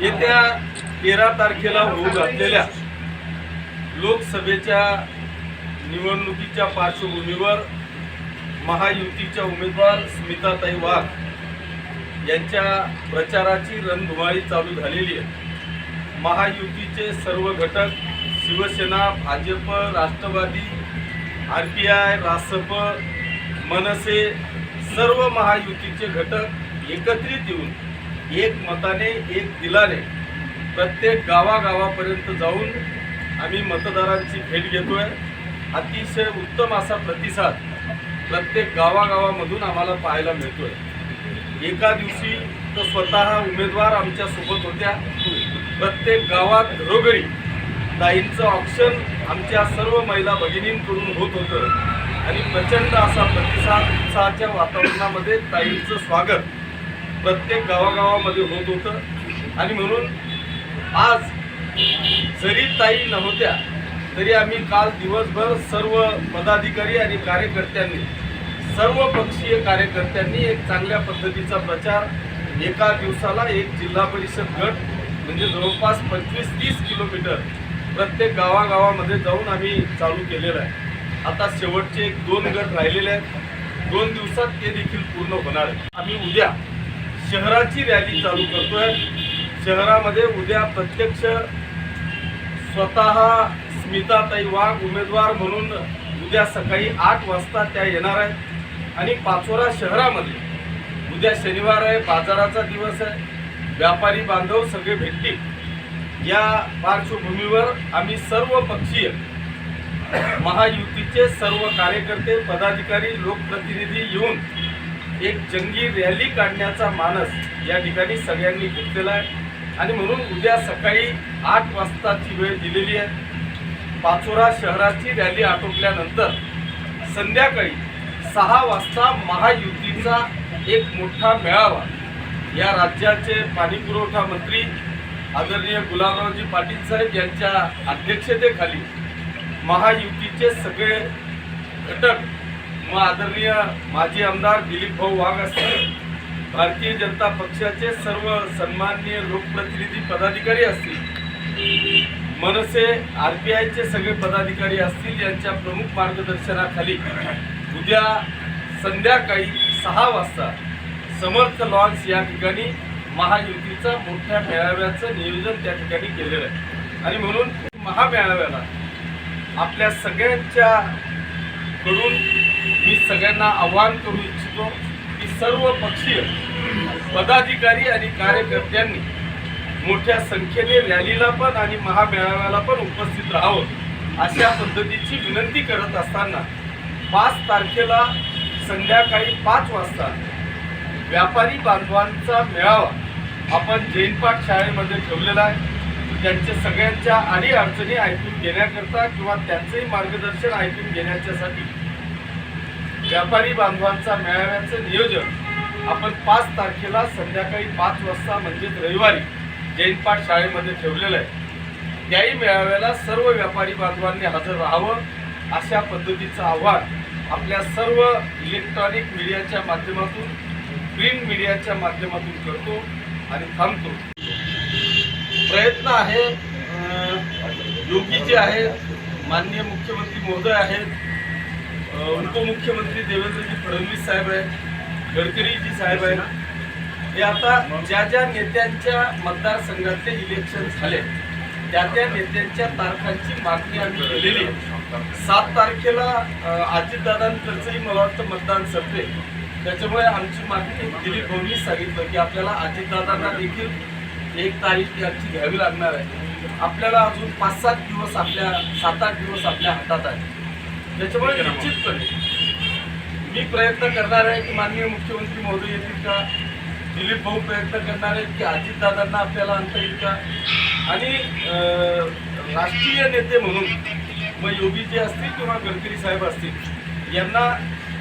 येत्या तेरा तारखेला होऊ घातलेल्या लोकसभेच्या निवडणुकीच्या पार्श्वभूमीवर महायुतीच्या उमेदवार स्मिताताई वाघ यांच्या प्रचाराची रणधुमाळी चालू झालेली आहे. महायुतीचे सर्व घटक Shiv Sena Bhajap Rashtrawadi R P I Rasap Manse सर्व महायुतीचे घटक एकत्रित येऊन एक मताने एक दिलाने प्रत्येक गावागावापर्यंत जाऊन आम्ही मतदारांची भेट घेतो आहे अतिशय उत्तम असा प्रतिसाद प्रत्येक गावागावामधून आम्हाला पाहायला मिळतो आहे एका दिवशी तर स्वतः उमेदवार आमच्यासोबत होत्या. प्रत्येक गावात घरोघरी ताईंचं ऑप्शन आमच्या सर्व महिला भगिनींकडून होत होतं. आणि प्रचंड असा प्रतिसाद उत्साहाच्या वातावरणामध्ये ताईंचं स्वागत प्रत्येक गावागावामध्ये होत होतं. आणि म्हणून आज जरी ताई नव्हत्या तरी आम्ही काल दिवसभर सर्व पदाधिकारी आणि कार्यकर्त्यांनी सर्व पक्षीय कार्यकर्त्यांनी एक चांगल्या पद्धतीचा प्रचार एका दिवसाला एक जिल्हा परिषद गट म्हणजे जवळपास पंचवीस तीस किलोमीटर प्रत्येक गावागावामध्ये जाऊन आम्ही चालू केलेलं आहे. आता शेवटचे एक दोन गट राहिलेले आहेत. दोन दिवसात ते देखील पूर्ण होणार आहे आम्ही उद्या शहराची रॅली चालू करतोय. शहरामध्ये उद्या प्रत्यक्ष स्वतः स्मिताताई वाघ उमेदवार म्हणून उद्या सकाळी आठ वाजता त्या येणार आहेत. आणि पाचोरा शहरामध्ये उद्या शनिवार आहे बाजाराचा दिवस आहे. व्यापारी बांधव सगळे भेटतील. या पार्श्वभूमीवर आम्ही सर्व पक्षीय महायुतीचे सर्व कार्यकर्ते पदाधिकारी लोकप्रतिनिधी येऊन एक जंगी रॅली काढण्याचा मानस या ठिकाणी सगळ्यांनी घेतलेला आहे. आणि म्हणून उद्या सकाळी आठ वाजताची वेळ दिलेली आहे. पाचोरा शहराची रॅली आटोपल्यानंतर संध्याकाळी सहा वाजता महायुतीचा एक मोठा मेळावा या राज्याचे पाणीपुरवठा मंत्री आदरणीय गुलाबरावजी पाटील साहेब यांच्या अध्यक्षतेखाली महायुतीचे सगळे घटक व आदरणीय माजी आमदार दिलीप भाऊ वाघ असतील भारतीय जनता पक्षाचे सर्व सन्माननीय लोकप्रतिनिधी पदाधिकारी असतील मनसे आर पी आयचे सगळे पदाधिकारी असतील यांच्या प्रमुख मार्गदर्शनाखाली उद्या संध्याकाळी सहा वाजता समर्थ लॉन्स या ठिकाणी महायुतीचा मोठ्या मेळाव्याचं नियोजन त्या ठिकाणी केलेलं आहे. आणि म्हणून महामेळाव्याला आपल्या सगळ्यांच्या कडून मी सगळ्यांना आवाहन करू इच्छितो की सर्व पक्षीय पदाधिकारी आणि कार्यकर्त्यांनी मोठ्या संख्येने रॅलीला पण आणि महामेळाव्याला पण उपस्थित राहावं अशा पद्धतीची विनंती करत असताना पाच तारखेला संध्याकाळी पाच वाजता व्यापारी बांधवांचा मेळावा आपण जैनपाठ शाळेमध्ये ठेवलेला आहे. त्यांच्या सगळ्यांच्या अडी अडचणी ऐकून घेण्याकरता किंवा त्यांचंही मार्गदर्शन ऐकून घेण्याच्यासाठी व्यापारी बांधवांचा मेळाव्याचं नियोजन आपण पाच तारखेला संध्याकाळी पाच वाजता म्हणजेच रविवारी जैनपाठ शाळेमध्ये ठेवलेलं आहे. त्याही मेळाव्याला सर्व व्यापारी बांधवांनी हजर राहावं अशा पद्धतीचं आव्हान आपल्या सर्व इलेक्ट्रॉनिक मीडियाच्या माध्यमातून प्रिंट मीडियाच्या माध्यमातून करतो आणि थांबतो. प्रयत्न आहे योगी जे आहेत माननीय मुख्यमंत्री महोदय आहेत उपमुख्यमंत्री देवेंद्रजी फडणवीस साहेब आहेत गडकरीजी साहेब आहेत. हे आता ज्या ज्या नेत्यांच्या मतदारसंघातले इलेक्शन झाले त्या त्या नेत्यांच्या तारखांची मागणी आम्ही केलेली सात तारखेला अजितदादांकडचंही मला वाटतं मतदान संपले. त्याच्यामुळे आमची मागणी दिलीप भाऊंनीच सांगितलं की आपल्याला अजितदादांना देखील एक तारीख यांची घ्यावी लागणार आहे. आपल्याला अजून पाच सात दिवस आपल्या सात आठ दिवस आपल्या हातात आहे त्याच्यामुळे निश्चितपणे मी प्रयत्न करणार आहे की माननीय मुख्यमंत्री महोदय येतील का? दिलीप भाऊ प्रयत्न करणार आहेत की अजितदादांना आपल्याला आणता येईल का? आणि राष्ट्रीय नेते म्हणून मग योगीजी असतील किंवा गडकरी साहेब असतील यांना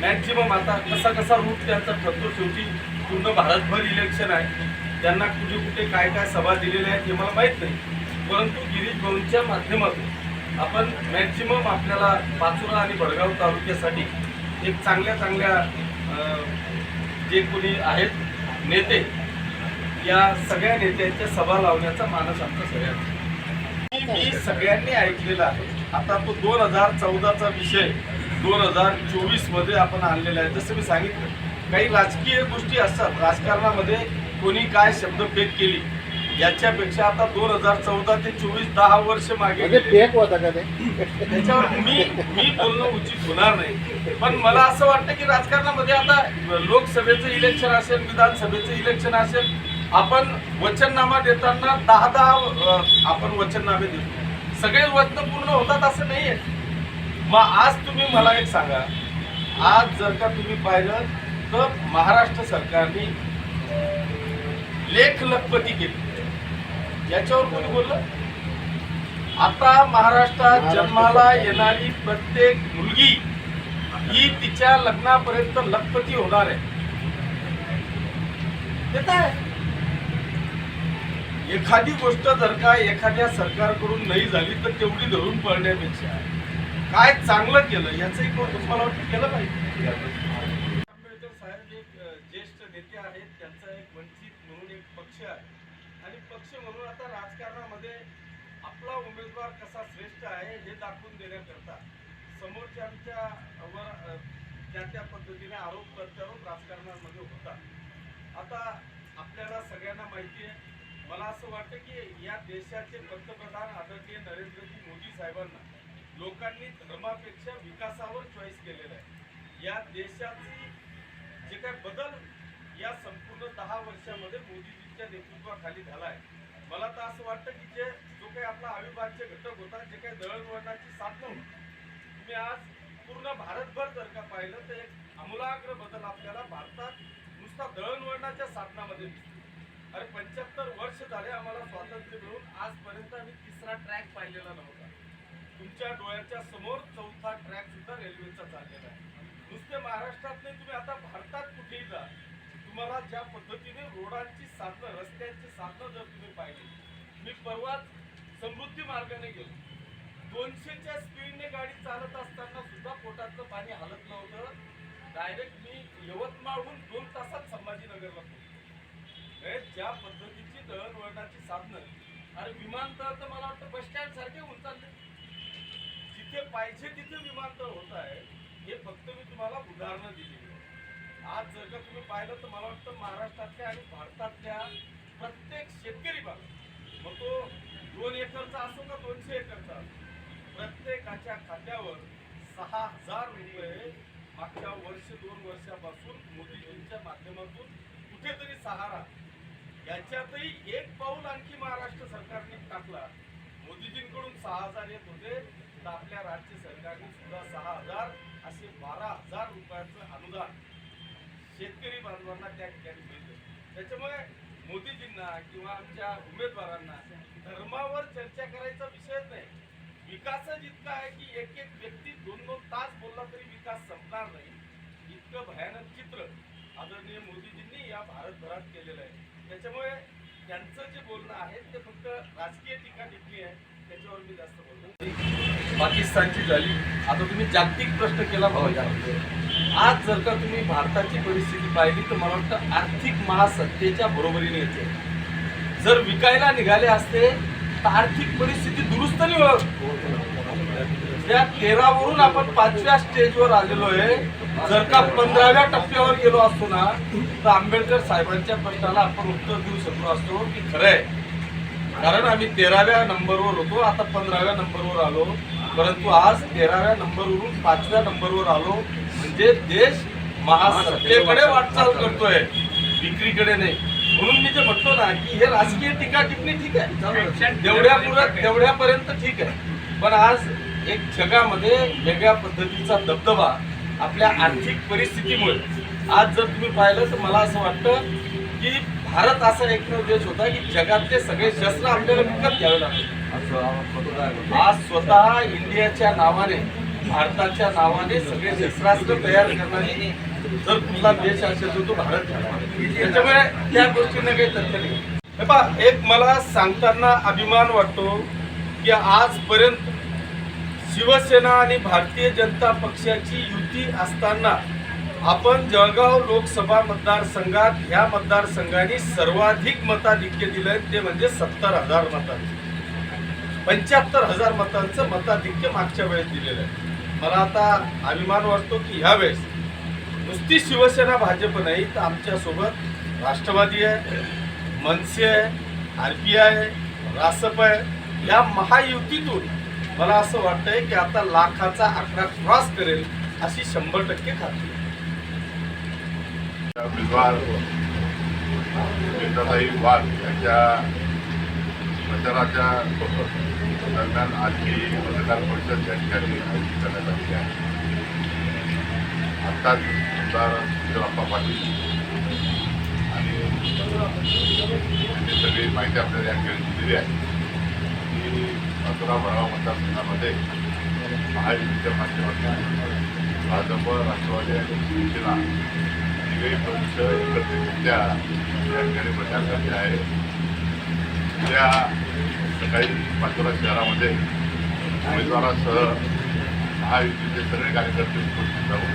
मॅक्झिमम आता कसा कसा रूट त्यांचा ठरतो शेवटी पूर्ण भारतभर इलेक्शन आहे. त्यांना कुठे कुठे काय काय सभा दिलेल्या आहेत हे मला माहीत नाही. परंतु गिरीश भाऊंच्या माध्यमातून आपण मॅक्झिमम आपल्याला पाचोरा आणि भडगाव तालुक्यासाठी एक चांगल्या चांगल्या जे कोणी आहेत नेते या सगळ्या नेत्यांच्या सभा लावण्याचा मानस आमचा सगळ्यांचा. मी- सगळ्यांनी ऐकलेला आहे. आता तो दोन हजार चौदाचा विषय दोन हजार चोवीसमध्ये आपण आणलेला आहे. जसं मी सांगितलं काही राजकीय गोष्टी असतात राजकारणामध्ये कोणी काय शब्दभेद केली याच्यापेक्षा आता दोन हजार चौदा ते चोवीस दहा वर्ष मागे म्हणजे गेले. फेक होता का ते? त्याच्यावर मी मी बोलणं उचित होणार नाही. पण मला असं वाटतं की राजकारणामध्ये आता लोकसभेचं इलेक्शन असेल विधानसभेचं इलेक्शन असेल आपण वचननामा देताना दहा दहा अ, आपण वचननामे देतो. सगळे वचन पूर्ण होतात असं नाहीये. मग आज तुम्ही मला एक सांगा. आज जर का तुम्ही पाहिलं तर महाराष्ट्र सरकारने लेख लखपती केली. याच्यावर कोणी बोललं? आता महाराष्ट्रात जन्माला येणारी प्रत्येक मुलगी ही तिच्या लग्नापर्यंत लखपती होणार आहे. एखादी गोष्ट जर का एखाद्या सरकारकडून नाही झाली तर तेवढी धरून पळण्यापेक्षा काय चांगलं केलं याचंही कौतुक मला वाटतं केलं पाहिजे. आंबेडकर साहेब एक ज्येष्ठ नेते आहेत त्यांचा एक वंचित म्हणून एक पक्ष आहे. म्हणून राजकारणामध्ये आपला उमेदवार कसा श्रेष्ठ आहे हे दाखवून देण्याकरता समोरच्यांच्या वर त्या त्या पद्धतीने आरोप प्रत्यारोप राजकारणामध्ये होतात. आता आपल्याला सगळ्यांना माहिती आहे मला असं वाटतं की या देशाचे पंतप्रधान आदरणीय नरेंद्रजी मोदी साहेबांना लोकांनी धर्मापेक्षा विकासावर चॉईस केलेलं आहे. या देशाची जे काय बदल या संपूर्ण दहा वर्षामध्ये मोदीजींच्या नेतृत्वाखाली झाला आहे. मला तर असं वाटतं की जे जो काही आपला अविभाज्य घटक होता जे काही दळणवळणाची साधनं होती तुम्ही आज पूर्ण भारतभर जर का पाहिलं तर एक आमूलाग्र बदल आपल्याला भारतात नुसता दळणवळणाच्या साधनामध्ये दिसतो. अरे पंच्याहत्तर वर्ष झाले आम्हाला स्वातंत्र्य मिळून आजपर्यंत आम्ही तिसरा ट्रॅक पाहिलेला नव्हता. तुमच्या डोळ्याच्या समोर चौथा ट्रॅक सुद्धा रेल्वेचा चाललेला आहे. नुसते महाराष्ट्रात नाही तुम्ही आता भारतात कुठेही जा तुम्हाला ज्या पद्धतीने रोडांची साधनं रस्त्यांची साधनं जर तुम्ही पाहिली मी परवाच समृद्धी मार्गाने गेलो. दोनशेच्या स्पीडने गाडी चालत असताना सुद्धा पोटातलं पाणी हलत नव्हतं. डायरेक्ट मी यवतमाळहून दोन तासात संभाजीनगरला पोहोचलो. हे ज्या पद्धतीची दळणवळणाची साधनं अरे विमानतळ तर मला वाटतं बस स्टँड सारखे उंचालले. जिथे पाहिजे तिथे विमानतळ होत आहे हे फक्त मी तुम्हाला उदाहरणं दिली आज जर का तुम्ही पाहिलं तर मला वाटतं महाराष्ट्रातल्या आणि भारतातल्या प्रत्येक शेतकरी बाग मग तो दोन एकरचा असो का दोनशे एकरचा प्रत्येकाच्या खात्यावर सहा हजार रुपये मागच्या वर्ष दोन वर्षापासून मोदीजींच्या माध्यमातून कुठेतरी सहारा. याच्यातही एक पाऊल आणखी महाराष्ट्र सरकारने टाकला. मोदीजींकडून सहा हजार येत होते तर आपल्या राज्य सरकारने सुद्धा सहा हजार असे बारा हजार रुपयाचं अनुदान शेतकरी बांधवांना त्या ठिकाणी मिळतं. त्याच्यामुळे मोदीजींना किंवा आमच्या उमेदवारांना धर्मावर चर्चा करायचा विषयच नाही. विकासच इतका आहे की एक एक व्यक्ती दोन दोन तास बोलला तरी विकास संपणार नाही. इतकं भयानक चित्र आदरणीय मोदीजींनी या भारतभरात केलेलं आहे. त्याच्यामुळे त्यांचं जे बोलणं आहे ते फक्त राजकीय टीका टिप्पणी आहे. त्याच्यावर मी जास्त बोलतो पाकिस्तानची झाली. आता तुम्ही जागतिक प्रश्न केला भावा आज जर का तुम्ही भारताची परिस्थिती पाहिली तर मला वाटतं आर्थिक महासत्तेच्या बरोबरीने येते. जर विकायला निघाले असते तर आर्थिक परिस्थिती दुरुस्त नाही होत. त्या तेरावरून आपण पाचव्या स्टेजवर आलेलो आहे. जर का पंधराव्या टप्प्यावर गेलो असतो ना तर आंबेडकर साहेबांच्या प्रश्नाला आपण उत्तर देऊ शकलो असतो की खरं आहे. कारण आम्ही तेराव्या नंबरवर होतो आता पंधराव्या नंबरवर आलो. परंतु आज तेराव्या नंबरवरून पाचव्या नंबरवर आलो. म्हणजे देश महासत्तेकडे वाटचाल करतोय. विक्रीकडे नाही. म्हणून मी जे म्हणतो ना की हे राजकीय टीका टिप्पणी ठीक आहे. तेवढ्या पुरत तेवढ्यापर्यंत ठीक आहे. पण आज एक जगामध्ये वेगळ्या पद्धतीचा दबदबा आपल्या आर्थिक परिस्थितीमुळे. आज जर तुम्ही पाहिलं तर मला असं वाटतं की भारत असा एकमेव देश होता की जगातले सगळे शस्त्र आपल्याला विकत घ्यावे लागले. आज स्वतः इंडियाच्या नावाने भारताच्या नावाने सगळे शस्त्रास्त्र तयार करणारी जर कुठला देश असेल तर तो भारत त्याच्यामुळे त्या गोष्टींना काही तथ्य नाही. हे एक मला सांगताना अभिमान वाटतो की आजपर्यंत शिवसेना आणि भारतीय जनता पक्षाची युती असताना आपण जळगाव लोकसभा मतदारसंघात ह्या मतदारसंघाने सर्वाधिक मताधिक्य दिलंय ते म्हणजे सत्तर हजार मतांचं पंच्याहत्तर हजार मतांचं मताधिक्य मागच्या वेळेस दिलेलं आहे मला आता अभिमान वाटतो की ह्यावेळेस नुसती शिवसेना भाजप नाही तर आमच्यासोबत राष्ट्रवादी आहे मनसे आहे आर पी आय आहे रासप आहे या महायुतीतून मला असं वाटतंय की आता लाखाचा आकडा क्रॉस करेल अशी शंभर टक्के खात्री आहे. उमेदवार मित्रताई वाघ यांच्या प्रचाराच्या दरम्यान आजची पत्रकार परिषद या ठिकाणी आयोजित करण्यात आलेली आहे. आत्ताच आमदार विजयबाप्पा पाटील. आणि त्यांनी सगळी माहिती आपल्याला या ठिकाणी दिलेली आहे. की मथुरा भरावा मतदारसंघामध्ये महायुतीच्या माध्यमातून भाजप राष्ट्रवादी आणि शिवसेना तिघही पक्ष एकत्रितरित्या या ठिकाणी प्रचार करते आहे त्या सकाळी पाचोरा शहरामध्ये उमेदवारासह महायुतीचे सगळे कार्यकर्ते उपस्थित राहून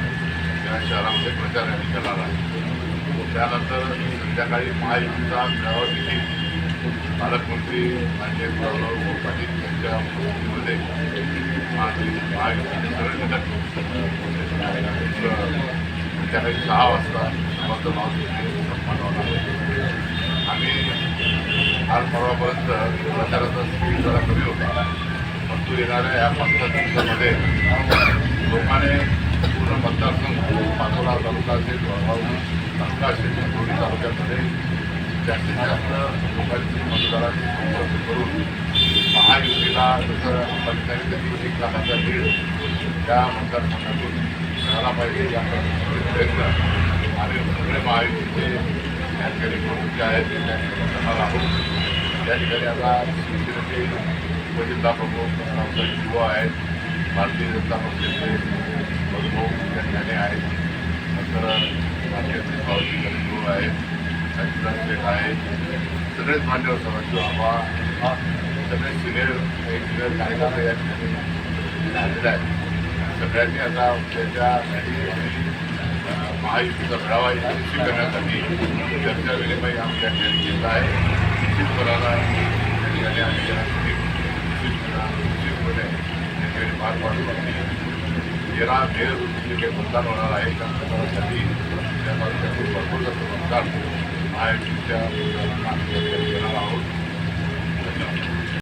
या शहरामध्ये प्रचार रॅली करणार आहे त्यानंतर संध्याकाळी महायुतीचा मेळावा देखील पालकमंत्री मान्य गुलाबराव पाटील यांच्या उपस्थितीमध्ये महायुती- महायुतीचे सगळे घटक संध्याकाळी सहा वाजता समर्थ महायुतीचे सन्मान होणार आहे. आम्ही काल परवापर्यंत प्रचाराचा स्पीड जरा कमी होता. परंतु येणाऱ्या या पंधरा दिवसामध्ये लोकांनी पूर्ण मतदारसंघ पाचोरा तालुका असेल वडगाव तालुका असेल दोन्ही तालुक्यामध्ये जास्तीत जास्त लोकांची मतदारांची संपर्क करून महायुतीला जसं पंचायत त्यांनी एक लाखाचा लीड त्या मतदारसंघातून मिळाला पाहिजे या प्रयत्न आम्ही सगळे महायुतीचे या जे आहेत ते त्यांनी करणार आहोत या ठिकाणी आता शिवसेनेचे उपजिल्हा प्रमुख रावसाहेब शिवा आहेत. भारतीय जनता पक्षाचे मधुभाऊ या आहेत. नंतर भारतीय भाऊजी आहेत. अजितराज शेठ आहेत. सगळेच मान्यवर समाज आबा सगळे सिनियर एक सिनियर कार्यकर्ते या ठिकाणी आलेले आहेत. सगळ्यांनी आता त्याच्यासाठी अं, महायुतीचा मेळावा यशस्वी करण्यासाठी चर्चा विनिमय आम्ही या ठिकाणी घेतला आहे. निश्चितपणाला या ठिकाणी या ठिकाणी पार पाडू तेरा मे रोजी जे मतदान होणार आहे. त्या मतदानासाठी त्या तालुक्यातून भरपूर मतदान आहोत.